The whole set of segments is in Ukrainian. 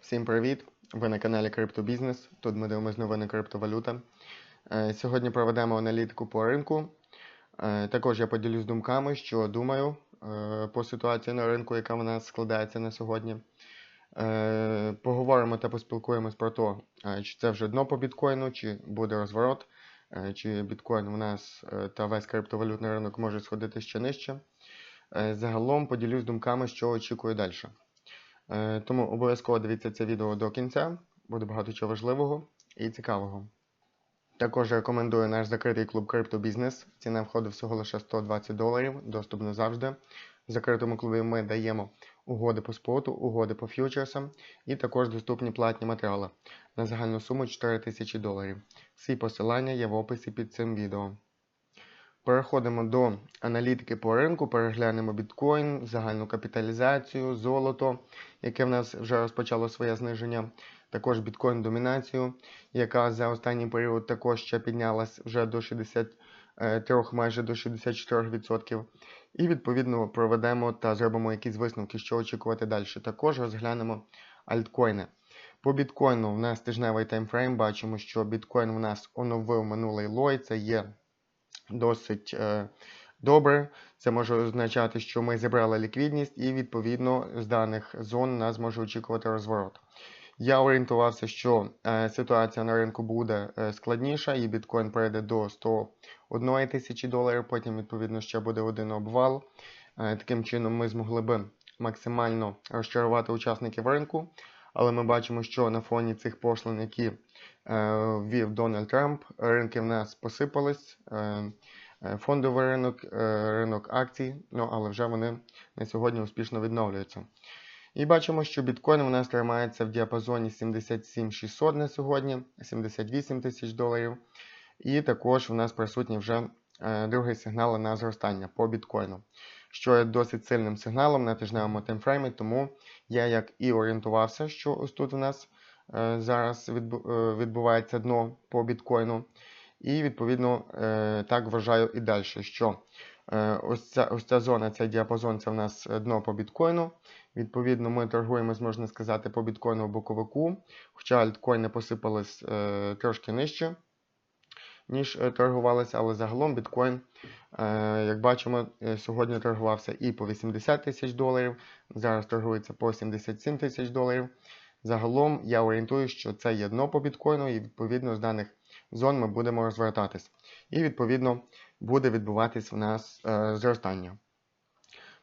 Всім привіт! Ви на каналі Криптобізнес. Тут ми дивимося новини криптовалюта. Е, Сьогодні проведемо аналітику по ринку. Е, Також я поділюсь думками, що думаю е, по ситуації на ринку, яка в нас складається на сьогодні. Поговоримо та поспілкуємось про те, чи це вже дно по біткоїну, чи буде розворот, чи біткоін у нас та весь криптовалютний ринок може сходити ще нижче. Загалом поділюсь думками, що очікую далі. Е, Тому обов'язково дивіться це відео до кінця, буде багато чого важливого і цікавого. Також рекомендую наш закритий клуб Криптобізнес. Ціна входу всього лише 120 доларів, доступно завжди. В закритому клубі ми даємо угоди по споту, угоди по ф'ючерсам і також доступні платні матеріали на загальну суму 4000 доларів. Всі посилання є в описі під цим відео. Переходимо до аналітики по ринку, переглянемо біткоін, загальну капіталізацію, золото, яке в нас вже розпочало своє зниження. Також біткоін домінацію, яка за останній період також ще піднялась вже до 63, майже до 64%. І відповідно проведемо та зробимо якісь висновки, що очікувати далі. Також розглянемо альткоїни. По біткоїну в нас тижневий таймфрейм. Бачимо, що біткоін в нас оновив минулий лой. Це є досить е, добре. Це може означати, що ми зібрали ліквідність, і відповідно з даних зон нас може очікувати розворот. Я орієнтувався, що е, ситуація на ринку буде е, складніша, і біткоін перейде до 101 тисячі доларів, потім, відповідно, ще буде один обвал. Таким чином, ми змогли би максимально розчарувати учасників ринку. Але ми бачимо, що на фоні цих пошлин, які е, ввів Дональд Трамп, ринки в нас посипались. Е, е, фондовий ринок, ринок акцій, ну але вже вони на сьогодні успішно відновлюються. І бачимо, що біткоін у нас тримається в діапазоні 77 600 на сьогодні, 78 тисяч доларів. І також у нас присутній вже е, другий сигнал на зростання по біткоїну, що є досить сильним сигналом на тижневому таймфреймі, тому я як і орієнтувався, що ось тут у нас е, зараз е, відбувається дно по біткоїну. І відповідно е, так вважаю і далі, що ось, ця, ось ця зона, цей діапазон це в нас дно по біткоїну. Відповідно, ми торгуємо, можна сказати, по біткоїну боковику, хоча альткоїни посипались трошки нижче, ніж е, торгувалися, але загалом біткоін, е, як бачимо, е, сьогодні торгувався і по 80 тисяч доларів, зараз торгується по 77 тисяч доларів. Загалом я орієнтую, що це є дно по біткоїну, і відповідно з даних зон ми будемо розвертатись. І відповідно буде відбуватись в нас зростання.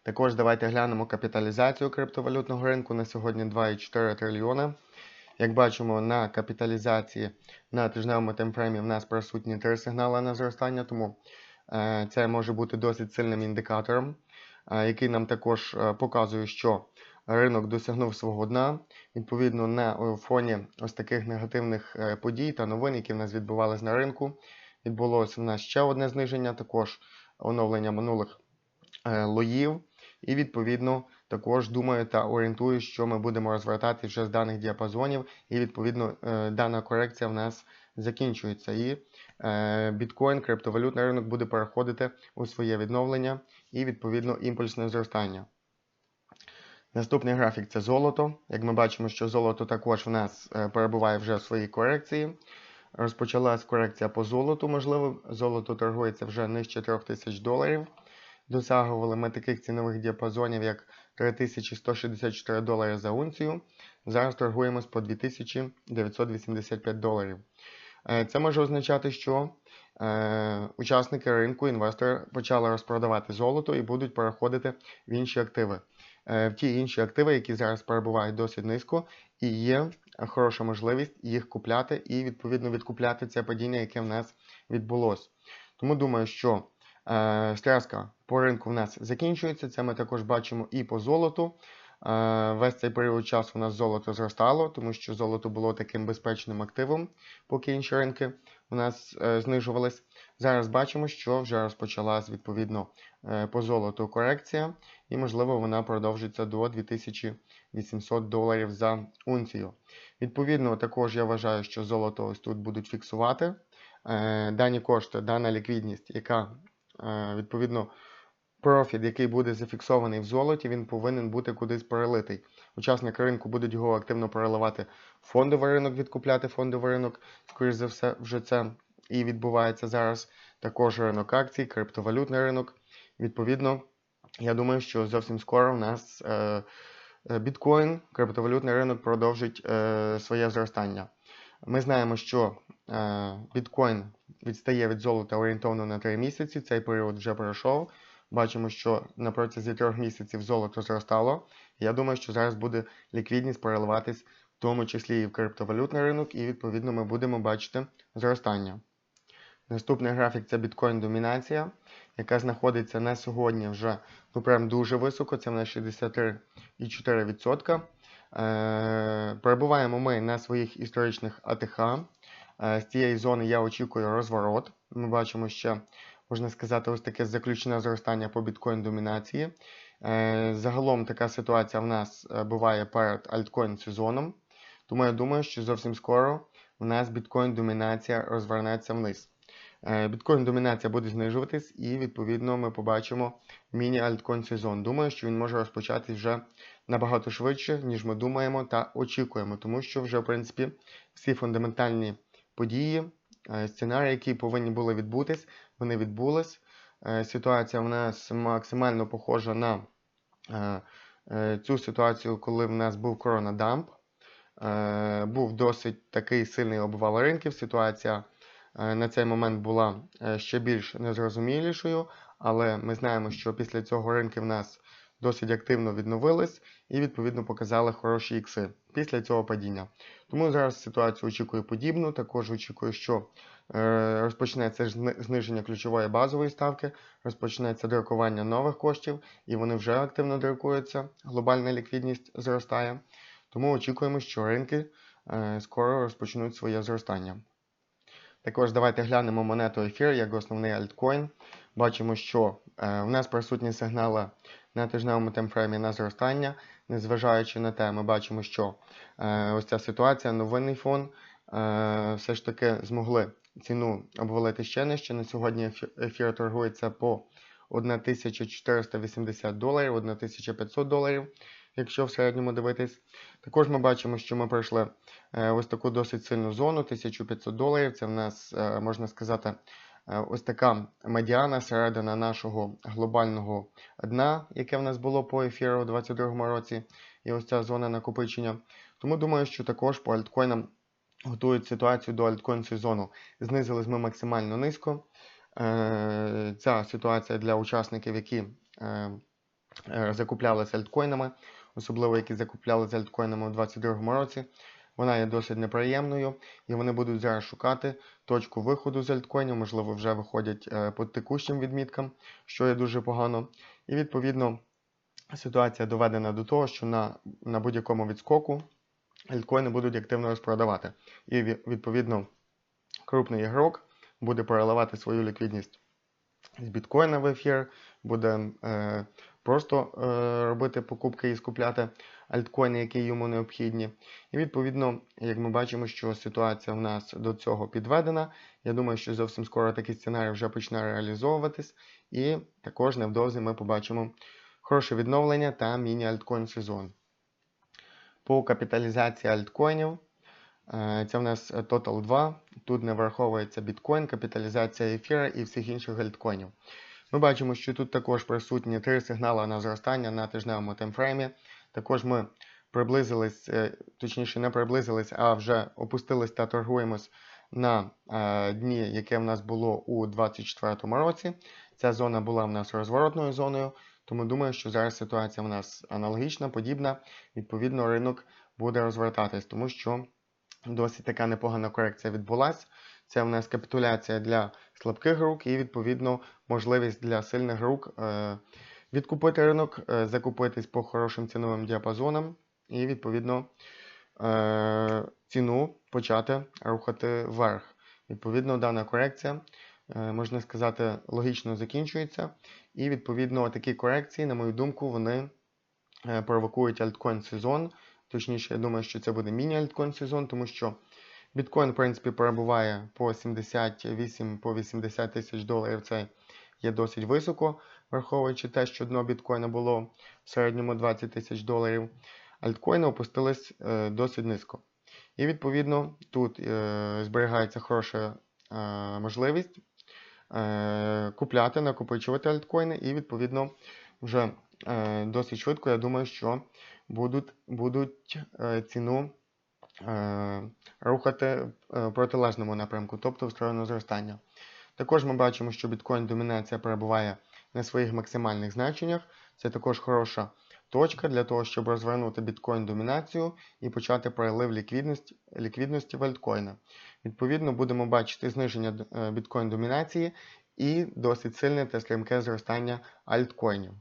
Також давайте глянемо капіталізацію криптовалютного ринку на сьогодні 2,4 трильйона. Як бачимо, на капіталізації на тижневому таймфреймі в нас присутні три сигнали на зростання, тому е, це може бути досить сильним індикатором, е, який нам також е, показує, що ринок досягнув свого дна. Відповідно, на фоні ось таких негативних подій та новин, які в нас відбувалися на ринку, відбулося в нас ще одне зниження, також оновлення минулих лоїв. І відповідно також думаю та орієнтую, що ми будемо розвертати вже з даних діапазонів, і відповідно е, дана корекція в нас закінчується. І е, біткоін, криптовалютний ринок буде переходити у своє відновлення і відповідно імпульсне зростання. Наступний графік це золото. Як ми бачимо, що золото також в нас е, перебуває вже в своїй корекції. Розпочалась корекція по золоту, можливо, золото торгується вже нижче 3000 доларів. Досягували ми таких цінових діапазонів, як 3164 долари за унцію. Зараз торгуємось по 2985 доларів. Е, Це може означати, що е, учасники ринку, інвестори почали розпродавати золото і будуть переходити в інші активи. Е, В ті інші активи, які зараз перебувають досить низько, і є хороша можливість їх купляти і відповідно відкупляти це падіння, яке в нас відбулося. Тому думаю, що стряска по ринку в нас закінчується. Це ми також бачимо і по золоту. Е, Весь цей період часу у нас золото зростало, тому що золото було таким безпечним активом, поки інші ринки у нас е, знижувались. Зараз бачимо, що вже розпочалась відповідно е, по золоту корекція, і, можливо, вона продовжиться до 2800 доларів за унцію. Відповідно, також я вважаю, що золото ось тут будуть фіксувати. Е, Дані кошти, дана ліквідність, яка е, відповідно профіт, який буде зафіксований в золоті, він повинен бути кудись перелитий. учасники ринку будуть його активно переливати в фондовий ринок, відкупляти фондовий ринок. Скоріш за все, вже це і відбувається зараз. Також ринок акцій, криптовалютний ринок. Відповідно, я думаю, що зовсім скоро в нас е, е, біткоін, криптовалютний ринок продовжить е, своє зростання. Ми знаємо, що е, біткоін відстає від золота орієнтовно на 3 місяці. Цей період вже пройшов. Бачимо, що на протязі трьох місяців золото зростало. Я думаю, що зараз буде ліквідність переливатись, в тому числі і в криптовалютний ринок, і відповідно ми будемо бачити зростання. Наступний графік це біткоін домінація, яка знаходиться на сьогодні вже ну прям дуже високо, це в нас 63,4%. Е, перебуваємо ми на своїх історичних АТХ. Е, з цієї зони я очікую розворот. Ми бачимо ще, можна сказати, ось таке заключне зростання по біткоін домінації. Е, загалом така ситуація в нас е, буває перед альткоін сезоном. Тому я думаю, що зовсім скоро в нас біткоін домінація розвернеться вниз. Е, Біткоін домінація буде знижуватись, і відповідно ми побачимо міні-альткоін сезон. Думаю, що він може розпочатись вже набагато швидше, ніж ми думаємо та очікуємо, тому що вже, в принципі, всі фундаментальні події, е, сценарії, які повинні були відбутись, вони відбулись. Е, Ситуація в нас максимально похожа на е, цю ситуацію, коли в нас був коронадамп. Був досить такий сильний обвал ринків. Ситуація на цей момент була ще більш незрозумілішою, але ми знаємо, що після цього ринки в нас досить активно відновились і відповідно показали хороші ікси після цього падіння. Тому зараз ситуацію очікую подібну. Також очікую, що е, розпочнеться зниження ключової базової ставки, розпочнеться друкування нових коштів, і вони вже активно друкуються. Глобальна ліквідність зростає. Тому очікуємо, що ринки е, скоро розпочнуть своє зростання. Також давайте глянемо монету ефір як основний альткоін. Бачимо, що е, в нас присутні сигнали на тижневому таймфреймі на зростання. Незважаючи на те, ми бачимо, що е, ось ця ситуація, новинний фон, е, все ж таки змогли ціну обвалити ще нижче. На сьогодні ефір торгується по 1480 доларів, 1500 доларів, якщо в середньому дивитись. Також ми бачимо, що ми пройшли е, ось таку досить сильну зону, 1500 доларів. Це в нас, е, можна сказати, е, ось така медіана середина нашого глобального дна, яке в нас було по ефіру у 2022 році, і ось ця зона накопичення. Тому думаю, що також по альткоїнам готують ситуацію до альткоін сезону. Знизились ми максимально низько. Ця ситуація для учасників, які закуплялися альткоїнами, особливо які закуплялися альткоїнами у 2022 році. Вона є досить неприємною, і вони будуть зараз шукати точку виходу з альткоїнів, можливо, вже виходять е, по текущим відміткам, що є дуже погано. І відповідно ситуація доведена до того, що на, на будь-якому відскоку альткоїни будуть активно розпродавати. І відповідно крупний ігрок буде переливати свою ліквідність з біткоїна в ефір, буде е, просто е, робити покупки і скупляти альткоїни, які йому необхідні. І відповідно, як ми бачимо, що ситуація в нас до цього підведена. Я думаю, що зовсім скоро такий сценарій вже почне реалізовуватись, і також невдовзі ми побачимо хороше відновлення та міні-альткоін сезон. По капіталізації альткоїнів. Е, Це в нас е, Total 2. Тут не враховується біткоін, капіталізація ефіра і всіх інших альткоїнів. Ми бачимо, що тут також присутні три сигнали на зростання на тижневому таймфреймі. Також ми приблизились, е, точніше, не приблизились, а вже опустились та торгуємось на дні, яке в нас було у 2024 році. Ця зона була в нас розворотною зоною, тому думаю, що зараз ситуація в нас аналогічна, подібна. Відповідно, ринок буде розвертатись, тому що досить така непогана корекція відбулася. Це в нас капітуляція для слабких рук і, відповідно, можливість для сильних рук е, відкупити ринок, е, закупитись по хорошим ціновим діапазонам і, відповідно, е, ціну почати рухати вверх. Відповідно, дана корекція, можна сказати, логічно закінчується. І, відповідно, такі корекції, на мою думку, вони провокують альткоін сезон. Точніше, я думаю, що це буде міні-альткоін сезон, тому що біткоін, в принципі, перебуває по 78 по 80 тисяч доларів. Це є досить високо, враховуючи те, що дно біткоїна було в середньому 20 тисяч доларів. альткоїни опустились е, досить низько. І відповідно тут е, зберігається хороша е, можливість е, купляти, накопичувати альткоїни, і відповідно вже е, досить швидко, я думаю, що будуть, будуть е, ціну е, рухати в протилежному напрямку, тобто в сторону зростання. Також ми бачимо, що біткоін домінація перебуває на своїх максимальних значеннях. Це також хороша точка для того, щоб розвернути біткоін домінацію і почати перелив ліквідності, ліквідності в альткоїни. Відповідно, будемо бачити зниження біткоін домінації і досить сильне та стрімке зростання альткоїнів.